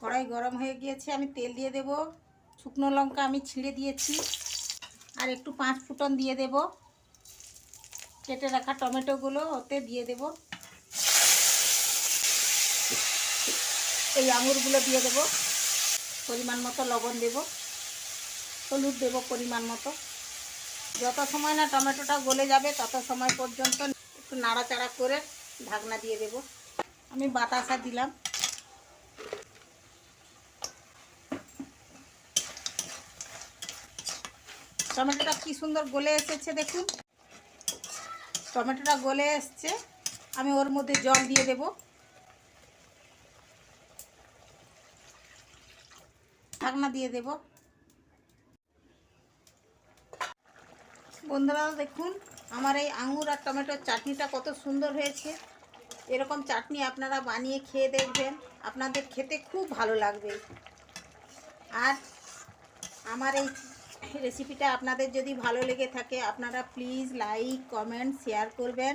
কড়াই গরম হয়ে গিয়েছে, আমি তেল দিয়ে দেব। শুকনো লঙ্কা আমি ছিঁড়ে দিয়েছি। আর একটু পাঁচ ফুটন দিয়ে দেব। কেটে রাখা টমেটোগুলো ওতে দিয়ে দেব। এই আঙুরগুলো দিয়ে দেব। পরিমাণ মতো লবণ দেব। হলুদ দেব পরিমাণ মতো। যত সময় না টমেটোটা গলে যাবে, তত সময় পর্যন্ত একটু নাড়াচাড়া করে ঢাকনা দিয়ে দেব। আমি বাতাসা দিলাম। টমেটোটা কি সুন্দর গলে এসেছে দেখুন। টমেটোটা গলে এসছে। আমি ওর মধ্যে জল দিয়ে দেব। ঢাকনা দিয়ে দেব। বন্ধুরা, দেখুন, আমার এই আঙুর আর টমেটোর চাটনিটা কত সুন্দর হয়েছে। এরকম চাটনি আপনারা বানিয়ে খেয়ে দেখবেন। আপনাদের খেতে খুব ভালো লাগবে। আর আমার এই রেসিপিটা আপনাদের যদি ভালো লেগে থাকে, আপনারা প্লিজ লাইক কমেন্ট শেয়ার করবেন।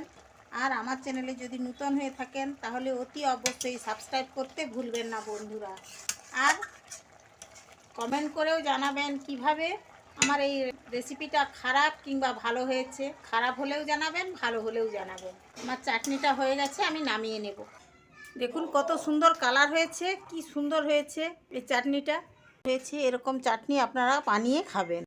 আর আমার চ্যানেলে যদি নূতন হয়ে থাকেন, তাহলে অতি অবশ্যই সাবস্ক্রাইব করতে ভুলবেন না বন্ধুরা। আর কমেন্ট করেও জানাবেন কীভাবে আমার এই রেসিপিটা খারাপ কিংবা ভালো হয়েছে। খারাপ হলেও জানাবেন, ভালো হলেও জানাবেন। আমার চাটনিটা হয়ে গেছে, আমি নামিয়ে নেব। দেখুন কত সুন্দর কালার হয়েছে, কি সুন্দর হয়েছে এই চাটনিটা। হয়েছে এরকম চাটনি আপনারা বানিয়ে খাবেন।